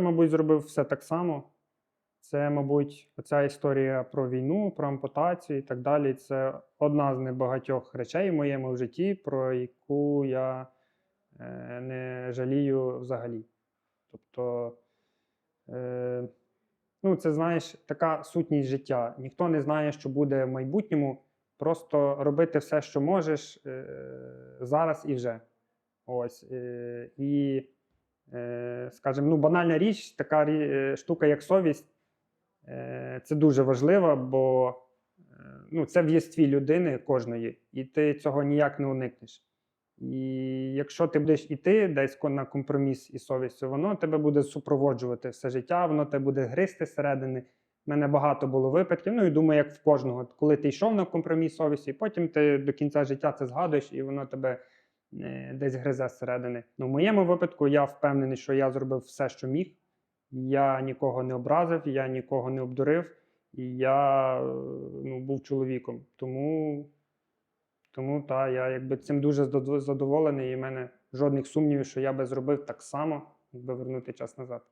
Мабуть, зробив все так само. Це, мабуть, оця історія про війну, про ампутацію і так далі. Це одна з небагатьох речей в моєму житті, про яку я е, не жалію взагалі. Тобто, е, ну, це знаєш, така сутність життя. Ніхто не знає, що буде в майбутньому. Просто робити все, що можеш е, зараз і вже. Ось. Е, і, скажімо, ну, банальна річ, така е, штука, як совість, е, це дуже важливо, бо е, ну, це в єстві людини кожної, і ти цього ніяк не уникнеш. І якщо ти будеш іти десь на компроміс із совістю, воно тебе буде супроводжувати все життя, воно тебе буде гризти зсередини. У мене багато було випадків. Ну і думаю, як в кожного, коли ти йшов на компроміс совісті, потім ти до кінця життя це згадуєш, і воно тебе е, десь гризе зсередини. Ну, в моєму випадку я впевнений, що я зробив все, що міг. Я нікого не образив, я нікого не обдурив, і я е, ну, був чоловіком. Тому, тому та, я якби цим дуже задоволений, і в мене жодних сумнівів, що я би зробив так само, якби вернути час назад.